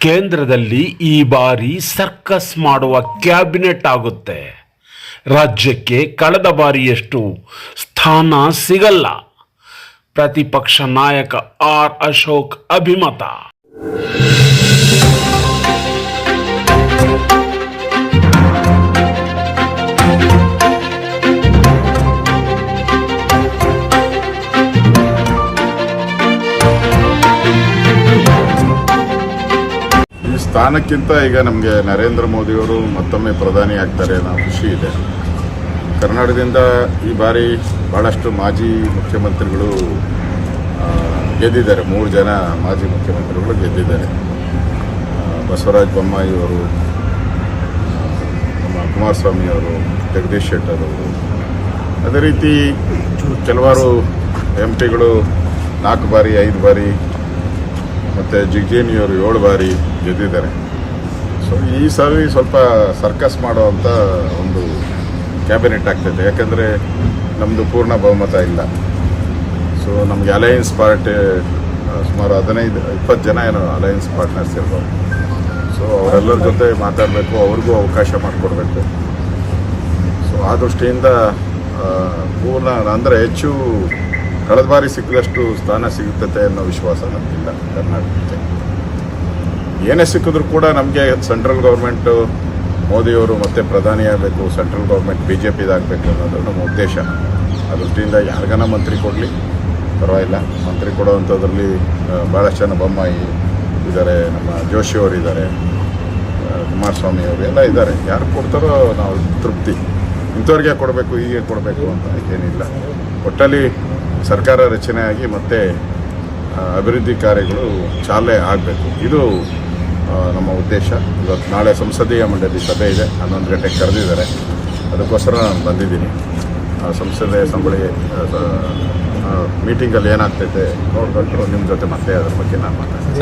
ಕೇಂದ್ರದಲ್ಲಿ ಈ ಬಾರಿ ಸರ್ಕಸ್ ಮಾಡುವ ಕ್ಯಾಬಿನೆಟ್ ಆಗುತ್ತೆ. ರಾಜ್ಯಕ್ಕೆ ಕಳೆದ ಬಾರಿಯಷ್ಟು ಸ್ಥಾನ ಸಿಗಲ್ಲ. ಪ್ರತಿಪಕ್ಷ ನಾಯಕ ಆರ್ ಅಶೋಕ್ ಅಭಿಮತ. ಸ್ಥಾನಕ್ಕಿಂತ ಈಗ ನಮಗೆ ನರೇಂದ್ರ ಮೋದಿಯವರು ಮತ್ತೊಮ್ಮೆ ಪ್ರಧಾನಿ ಆಗ್ತಾರೆ ಅನ್ನೋ ಖುಷಿ ಇದೆ. ಕರ್ನಾಟಕದಿಂದ ಈ ಬಾರಿ ಭಾಳಷ್ಟು ಮಾಜಿ ಮುಖ್ಯಮಂತ್ರಿಗಳು ಗೆದ್ದಿದ್ದಾರೆ. ಮೂರು ಜನ ಮಾಜಿ ಮುಖ್ಯಮಂತ್ರಿಗಳು ಗೆದ್ದಿದ್ದಾರೆ. ಬಸವರಾಜ ಬೊಮ್ಮಾಯಿ ಅವರು ನಮ್ಮ ಕುಮಾರಸ್ವಾಮಿ ಅವರು, ಜಗದೀಶ್ ಶೆಟ್ಟರ್ ಅವರು. ಅದೇ ರೀತಿ ಕೆಲವಾರು ಎಂ ಪಿಗಳು ನಾಲ್ಕು ಬಾರಿ, ಐದು ಬಾರಿ ಮತ್ತು ಜಿಗ್ಜೇನಿಯವರು ಏಳು ಬಾರಿ ಗೆದ್ದಿದ್ದಾರೆ. ಸೊ ಈ ಸಾರಿ ಸ್ವಲ್ಪ ಸರ್ಕಸ್ ಮಾಡುವಂಥ ಒಂದು ಕ್ಯಾಬಿನೆಟ್ ಆಗ್ತದೆ. ಯಾಕಂದರೆ ನಮ್ಮದು ಪೂರ್ಣ ಬಹುಮತ ಇಲ್ಲ. ಸೊ ನಮಗೆ ಅಲಯನ್ಸ್ ಪಾರ್ಟಿ ಸುಮಾರು ಹದಿನೈದು, ಇಪ್ಪತ್ತು ಜನ ಏನೋ ಅಲಯನ್ಸ್ ಪಾರ್ಟ್ನರ್ಸ್ ಇರ್ಬೋದು. ಸೊ ಅವರೆಲ್ಲರ ಜೊತೆ ಮಾತಾಡಬೇಕು, ಅವ್ರಿಗೂ ಅವಕಾಶ ಮಾಡಿಕೊಡ್ಬೇಕು. ಸೊ ಆ ದೃಷ್ಟಿಯಿಂದ ಪೂರ್ಣ ಅಂದರೆ ಹೆಚ್ಚು ಕಳೆದ ಬಾರಿ ಸಿಕ್ಕಿದಷ್ಟು ಸ್ಥಾನ ಸಿಗುತ್ತೆ ಅನ್ನೋ ವಿಶ್ವಾಸ ನಮಗಿಲ್ಲ ಕರ್ನಾಟಕಕ್ಕೆ. ಏನೇ ಸಿಕ್ಕಿದ್ರು ಕೂಡ ನಮಗೆ ಸೆಂಟ್ರಲ್ ಗೌರ್ಮೆಂಟು ಮೋದಿಯವರು ಮತ್ತೆ ಪ್ರಧಾನಿ ಆಗಬೇಕು ಸೆಂಟ್ರಲ್ ಗೌರ್ಮೆಂಟ್ ಬಿ ಜೆ ಪಿದಾಗಬೇಕು ಅನ್ನೋದು ನಮ್ಮ ಉದ್ದೇಶ. ಆ ದೃಷ್ಟಿಯಿಂದ ಯಾರಿಗಾನ ಮಂತ್ರಿ ಕೊಡಲಿ? ಪರವಾಗಿಲ್ಲ. ಮಂತ್ರಿ ಕೊಡೋವಂಥದ್ರಲ್ಲಿ ಭಾಳಷ್ಟು ಜನ ಬೊಮ್ಮಾಯಿ ಇದ್ದಾರೆ, ನಮ್ಮ ಜೋಶಿಯವರು ಇದ್ದಾರೆ ಕುಮಾರಸ್ವಾಮಿ ಅವರು ಎಲ್ಲ ಇದ್ದಾರೆ. ಯಾರು ಕೊಡ್ತಾರೋ ನಾವು ತೃಪ್ತಿ. ಇಂಥವ್ರಿಗೆ ಕೊಡಬೇಕು, ಹೀಗೆ ಕೊಡಬೇಕು ಅಂತ ಏನಿಲ್ಲ. ಒಟ್ಟಲ್ಲಿ ಸರ್ಕಾರ ರಚನೆಯಾಗಿ ಮತ್ತೆ ಅಭಿವೃದ್ಧಿ ಕಾರ್ಯಗಳು ಚಾಲನೆ ಆಗಬೇಕು. ಇದು ನಮ್ಮ ಉದ್ದೇಶ. ಇವತ್ತು ನಾಳೆ ಸಂಸದೀಯ ಮಂಡಳಿ ಸಭೆ ಇದೆ. ಹನ್ನೊಂದು ಗಂಟೆಗೆ ಕರೆದಿದ್ದಾರೆ. ಅದಕ್ಕೋಸ್ಕರ ನಾನು ಬಂದಿದ್ದೀನಿ. ಸಂಸದೀಯ ಸಂಬಳಿ ಮೀಟಿಂಗಲ್ಲಿ ಏನಾಗ್ತೈತೆ ನೋಡ್ಕೊಂಡು ನಿಮ್ಮ ಜೊತೆ ಮತ್ತೆ ಅದ್ರ ಬಗ್ಗೆ ನಾನು ಮಾತಾಡ್ತೀನಿ.